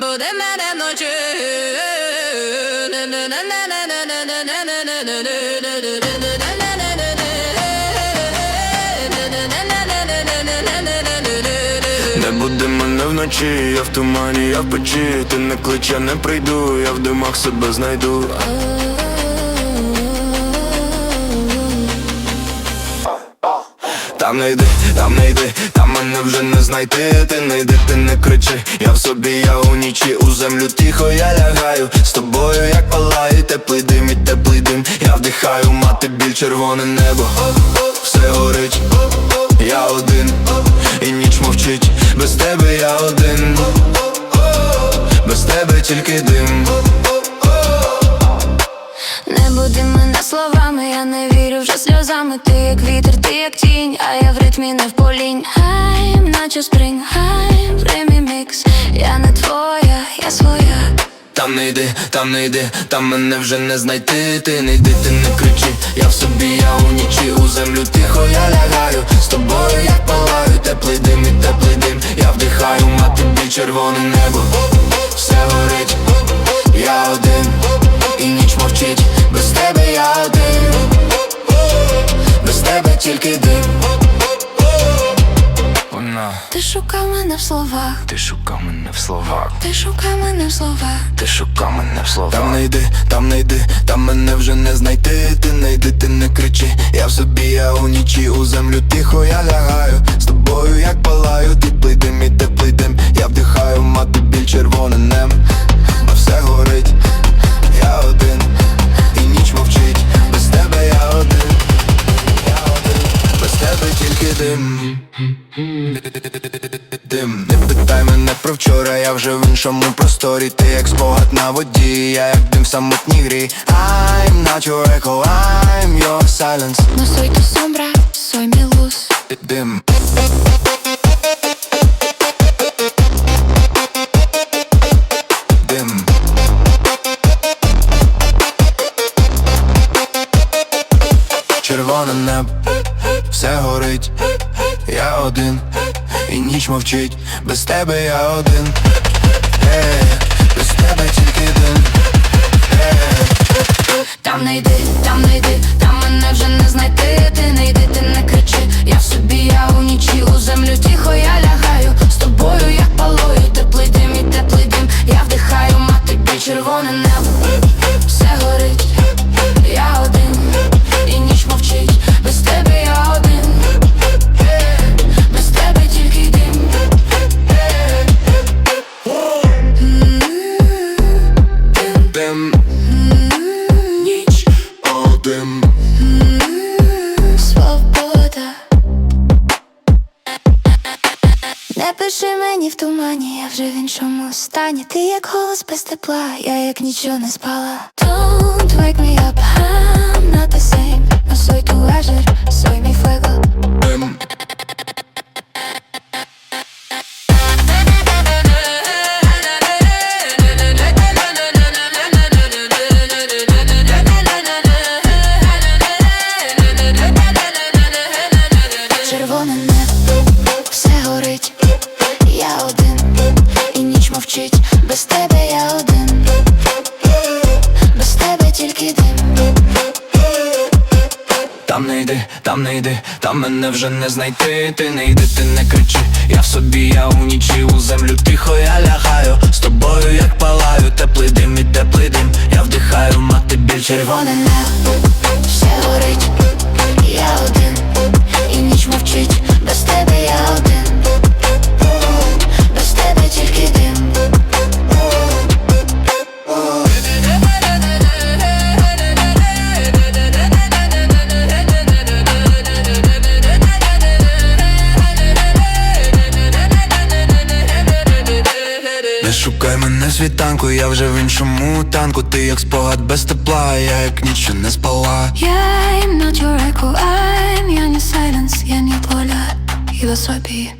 Буде мене вночі. Не вночі, я в тумані, я в печі Ти не клич, я не прийду, я в димах себе знайду Там не йди, там не йди, мене вже не знайти. Ти не йди, ти не кричи, я в собі, я у нічі У землю тихо я лягаю, з тобою як палає Теплий дим і теплий дим, я вдихаю, мати біль, червоне небо. Все горить, я один, і ніч мовчить, без тебе я один, без тебе тільки дим. Словами, я не вірю вже сльозами. Ти як вітер, ти як тінь, а я в ритмі не в полінь. I'm not your spring, I'm мікс. Я не твоя, я своя. Там не йди, там не йди, там мене вже не знайти. Ти не йди, ти не кричи, я в собі, я у нічі. У землю тихо я лягаю, з тобою як палаю. Теплий дим і теплий дим, я вдихаю, мати біль, червоне небо. Все горить, я один, тільки дим Вона, Ти шукав мене в словах, ти шукав мене в словах. Ти шукав мене в словах. Ти шукав мене в словах. Там не йди, там не йди, там мене вже не знайти. Ти не йди, ти не кричи, я в собі, я у нічі У землю тихо я лягаю, з тобою як палаю Теплий дим і теплий дим, я вдихаю, мати біль червоне нем А все горить, Дим, не питай мене про вчора, я вже в іншому просторі. Ти як спогад на воді, я як дим в самотній грі. I'm not your echo, I'm your silence. No soy tu sombra, soy mi luz Дим. Дим. Червоне небо, все горить, я один, і ніч мовчить, без тебе я один, Ей, без тебе тільки дим, Там не йди, там не йди, там мене вже не знайти. Ти не йди, ти не кричи, я в собі, я у нічі. У землю тихо я лягаю, з тобою як палою Теплий дим і теплий дим, я вдихаю, мати біль, червоне небо о, Свобода. Не пиши мені в тумані, я вже в іншому стані. Ти як голос без тепла, я як нічого не спала. Don't wake me up, I'm not the same. No soy tu ayer, soy mi fuego ніч без тебе я один, без тебе тільки дим. Там не йди, там не йди, там мене вже не знайти. Ти не йди, ти не кричи, я в собі, я у нічі У землю тихо я лягаю, з тобою як палаю Теплий дим і теплий дим, я вдихаю, мати біль Червоне небо, світанку, я вже в іншому танку Ти як спогад без тепла, я як нічого не спала Yeah, I'm not your echo, I'm я не silence, я не поля, і в особі.